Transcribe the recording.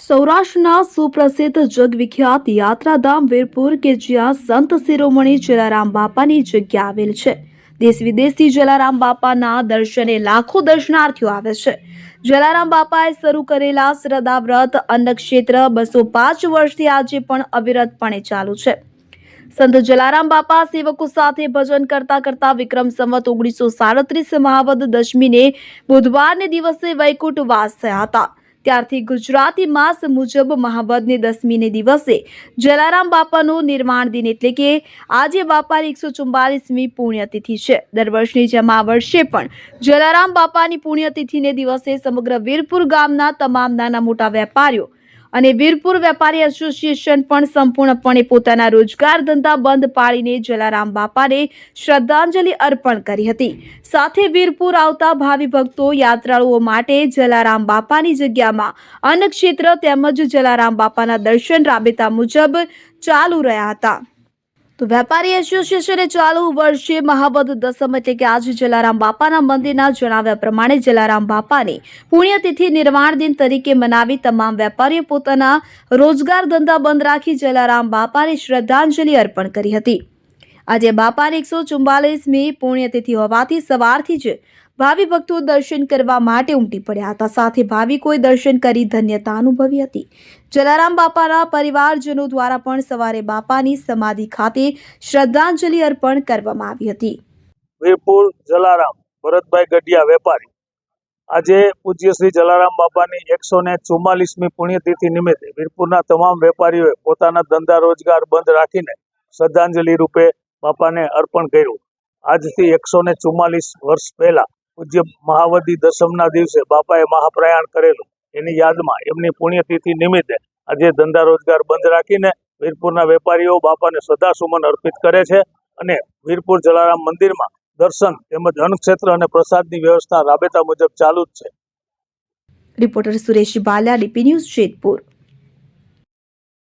સૌરાષ્ટ્રના સુપ્રસિદ્ધ જગવિખ્યાત યાત્રાધામ વીરપુર કે જ્યાં સંત શિરોમણી જલારામ બાપાની જગ્યા આવેલ છે. દેશ વિદેશથી જલારામ બાપાના દર્શને લાખો દર્શનાર્થીઓ આવે છે. જલારામ બાપાએ શરૂ કરેલા શ્રદ્ધા વ્રત અન્નક્ષેત્ર બસો પાંચ વર્ષથી આજે પણ અવિરતપણે ચાલુ છે. સંત જલારામ બાપા સેવકો સાથે ભજન કરતા કરતા વિક્રમ સંવત ઓગણીસો સાડત્રીસ મહાવદ દશમીને બુધવારને દિવસે વૈકુંઠ વાસ થયા હતા. ત્યારથી ગુજરાતી માસ મુજબ મહાવદને દસમીને દિવસે જલારામ બાપાનું નિર્માણ દિન એટલે કે આજે બાપાની એકસો ચુમ્બાલીસમી પુણ્યતિથિ છે. દર વર્ષની જેમ આ વર્ષે પણ જલારામ બાપાની પુણ્યતિથિને દિવસે સમગ્ર વીરપુર ગામના તમામ નાના મોટા વેપારીઓ અને વીરપુર વેપારી એસોસિએશન પણ સંપૂર્ણપણે પોતાના રોજગાર ધંધા બંધ પાળીને જલારામ બાપાને શ્રદ્ધાંજલિ અર્પણ કરી હતી. સાથે વીરપુર આવતા ભાવિ ભક્તો યાત્રાળુઓ માટે જલારામ બાપાની જગ્યામાં અન્નક્ષેત્ર તેમજ જલારામ બાપાના દર્શન રાબેતા મુજબ ચાલુ રહ્યા હતા. તો વેપારી એસોસિએશને ચાલુ વર્ષે મહાબદ દસમ એટલે કે આજે જલારામ બાપાના મંદિરના જણાવ્યા પ્રમાણે જલારામ બાપાની પુણ્યતિથિ નિર્વાણ દિન તરીકે મનાવી તમામ વેપારીઓ પોતાના રોજગાર ધંધા બંધ રાખી જલારામ બાપાને શ્રદ્ધાંજલિ અર્પણ કરી હતી. આજે બાપાની એકસો ચુમ્બાલીસમી પુણ્યતિથિ હોવાથી સવારથી જ ભાવિ ભક્તો દર્શન કરવા માટે ઉમટી પડ્યા હતા. સાથે ભાવિકોએ દર્શન કરી ધન્યતા અનુભવી હતી. જલારામ બાપાના પરિવારજનો દ્વારા પણ સવારે બાપાની સમાધિ ખાતે શ્રદ્ધાંજલિ અર્પણ કરવામાં આવી હતી. વીરપુર જલારામ, ભરતભાઈ ગઢિયા વેપારી. આજે પૂજ્ય શ્રી જલારામ બાપાની એકસો ને ચુમ્માલીસમી પુણ્યતિથિ નિમિત્તે વીરપુરના તમામ વેપારીઓએ પોતાના ધંધા રોજગાર બંધ રાખીને શ્રદ્ધાંજલિ રૂપે બાપાને અર્પણ કર્યું. આજથી એકસો ને ચુમ્માલીસ વર્ષ પહેલા પૂજ્ય મહાવદી દસમના દિવસે બાપાએ મહાપ્રયાણ કરેલું. એની યાદમાં, એમની પુણ્યતિથિ નિમિત્તે આજે ધંધા રોજગાર બંધ રાખીને વીરપુરના વેપારીઓ બાપાને શ્રદ્ધાસુમન અર્પિત કરે છે અને વીરપુર જલારામ મંદિરમાં દર્શન તેમજ અન્નક્ષેત્ર અને પ્રસાદની વ્યવસ્થા રાબેતા મુજબ ચાલુ જ છે. Reporter Suresh Bala, DP news Jetpur.